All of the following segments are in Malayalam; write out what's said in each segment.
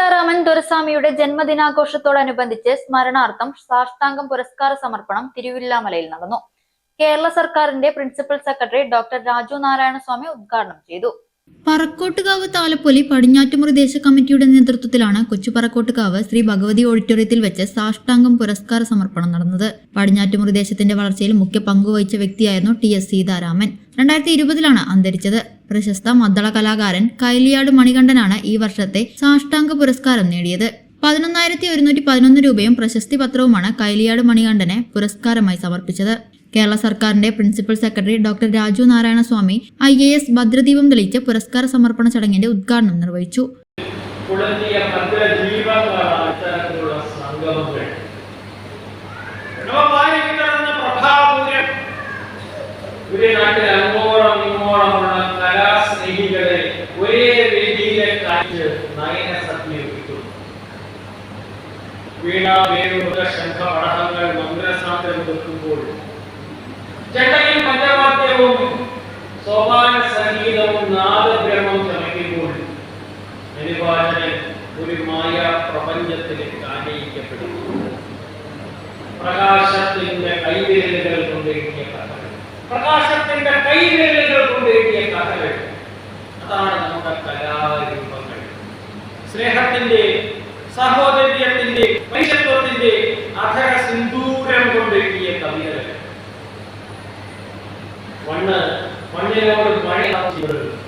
സീതാരാമൻ ദുരസ്വാമിയുടെ ജന്മദിനാഘോഷത്തോടനുബന്ധിച്ച് സ്മരണാർത്ഥം സാഷ്ടാംഗം പുരസ്കാര സമർപ്പണം തിരുവില്ലാമലയിൽ നടന്നു. കേരള സർക്കാരിന്റെ principal secretary doctor Raju Narayana Swamy ഉദ്ഘാടനം ചെയ്തു. പറക്കോട്ടുകാവ് താലപ്പൊലി പടിഞ്ഞാറ്റുമുറി ദേശ കമ്മിറ്റിയുടെ നേതൃത്വത്തിലാണ് കൊച്ചു പറക്കോട്ടുകാവ് ശ്രീ ഭഗവതി ഓഡിറ്റോറിയത്തിൽ വെച്ച് സാഷ്ടാംഗം പുരസ്കാര സമർപ്പണം നടന്നത്. പടിഞ്ഞാറ്റുമുറി ദേശത്തിന്റെ വളർച്ചയിൽ മുഖ്യ പങ്കുവഹിച്ച വ്യക്തിയായിരുന്നു ടി എസ് സീതാരാമൻ. രണ്ടായിരത്തി ഇരുപതിലാണ് അന്തരിച്ചത്. പ്രശസ്ത മദ്ദള കലാകാരൻ കൈലിയാട് മണികണ്ഠനാണ് ഈ വർഷത്തെ സാഷ്ടാംഗ പുരസ്കാരം നേടിയത്. പതിനൊന്നായിരത്തി ഒരുന്നൂറ്റി പതിനൊന്ന് രൂപയും പ്രശസ്തി പത്രവുമാണ് കൈലിയാട് മണികണ്ഠനെ പുരസ്കാരമായി സമർപ്പിച്ചത്. കേരള സർക്കാരിന്റെ principal secretary doctor Raju Narayana Swamy I A S ഭദ്രദീപം തെളിയിച്ച് പുരസ്കാര സമർപ്പണ ചടങ്ങിന്റെ ഉദ്ഘാടനം നിർവഹിച്ചു. വീണ വേണുക ശംഖ പടഹങ്ങൾ മന്ത്രസാന്ദ്രം നിൽക്കുമ്പോൾ ചെണ്ടയും പഞ്ചവാദ്യവും സോപാന സംഗീതവും നാദഗ്രഹവും ചമയ്ക്കുമ്പോൾ നിരുപാചകൻ ഒരു മായ പ്രപഞ്ചത്തിലേക്ക് ആനയിക്കപ്പെടുന്നു. പ്രകാശത്തിന്റെ കൈവിരലുകൾ കൊണ്ടെഴുതിയ കഥകൾ. പ്രകാശത്തിന്റെ കൈവിരലുകൾ കൊണ്ടെഴുതിയ കഥകൾ. അതാണ് നമ്മുടെ കലാരൂപങ്ങൾ. സ്നേഹത്തിന്റെ സഹോദര്യത്തിന്റെ മനുഷ്യത്വത്തിന്റെ അധര മണ്ണിനോട് മഴ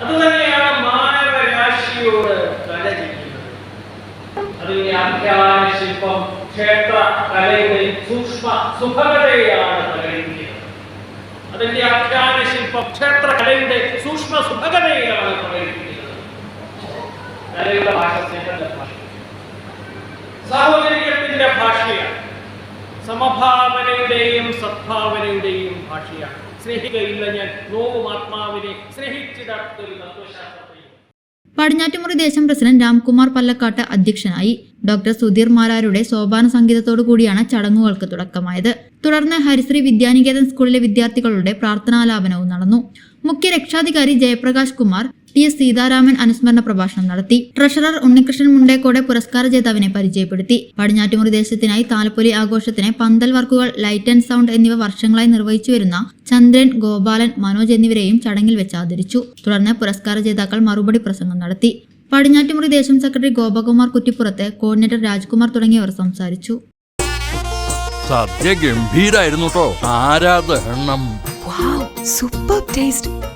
അത് തന്നെയാണ് മാനവരാശിയോട് ശില്പം ക്ഷേത്ര കലയുടെ സൂക്ഷ്മ സുഭകതയാണ് അതിന്റെ ആഖ്യാന ശില്പം ക്ഷേത്ര കലയുടെ സൂക്ഷ്മ സുഭകതയാണ് പ്രകടിപ്പിക്കുന്നത്. ഭാഷയാണ്. സമഭാവനയുടെയും സദ്ഭാവനയുടെയും ഭാഷയാണ്. സ്നേഹിക്കയില്ല ഞാൻ. നോവും ആത്മാവിനെ സ്നേഹിച്ചിടാത്തൊരു തത്വശാസ്ത്രത്തെയും പടിഞ്ഞാറ്റുമുറി ദേശം പ്രസിഡന്റ് രാംകുമാർ പല്ലക്കാട്ട് അധ്യക്ഷനായി ഡോക്ടർ സുധീർ മാരാരുടെ സോപാന സംഗീതത്തോടു കൂടിയാണ് ചടങ്ങുകൾക്ക് തുടക്കമായത്. തുടർന്ന് ഹരിശ്രീ വിദ്യാനികേതൻ സ്കൂളിലെ വിദ്യാർത്ഥികളുടെ പ്രാർത്ഥനാലാപനവും നടന്നു. മുഖ്യ രക്ഷാധികാരി ജയപ്രകാശ് കുമാർ ടി എസ്. സീതാരാമൻ അനുസ്മരണ പ്രഭാഷണം നടത്തി. ട്രഷറർ ഉണ്ണികൃഷ്ണൻ മുണ്ടേക്കോടെ പുരസ്കാര ജേതാവിനെ പരിചയപ്പെടുത്തി. പടിഞ്ഞാറ്റുമുറി ദേശത്തിനായി താലപ്പൊലി ആഘോഷത്തിന് പന്തൽ വർക്കുകൾ ലൈറ്റ് ആൻഡ് സൗണ്ട് എന്നിവ വർഷങ്ങളായി നിർവഹിച്ചു വരുന്ന ചന്ദ്രൻ ഗോപാലൻ മനോജ് എന്നിവരെയും ചടങ്ങിൽ വെച്ച് ആദരിച്ചു. തുടർന്ന് പുരസ്കാര ജേതാക്കൾ മറുപടി പ്രസംഗം നടത്തി. പടിഞ്ഞാറ്റുമുറി ദേശം സെക്രട്ടറി ഗോപകുമാർ കുറ്റിപ്പുറത്ത് കോർഡിനേറ്റർ രാജ്കുമാർ തുടങ്ങിയവർ സംസാരിച്ചു. സദ്യ ഗംഭീരായിരുന്നു കേട്ടോ ആരാധനം സൂപ്പർ ടേസ്റ്റ്. taste.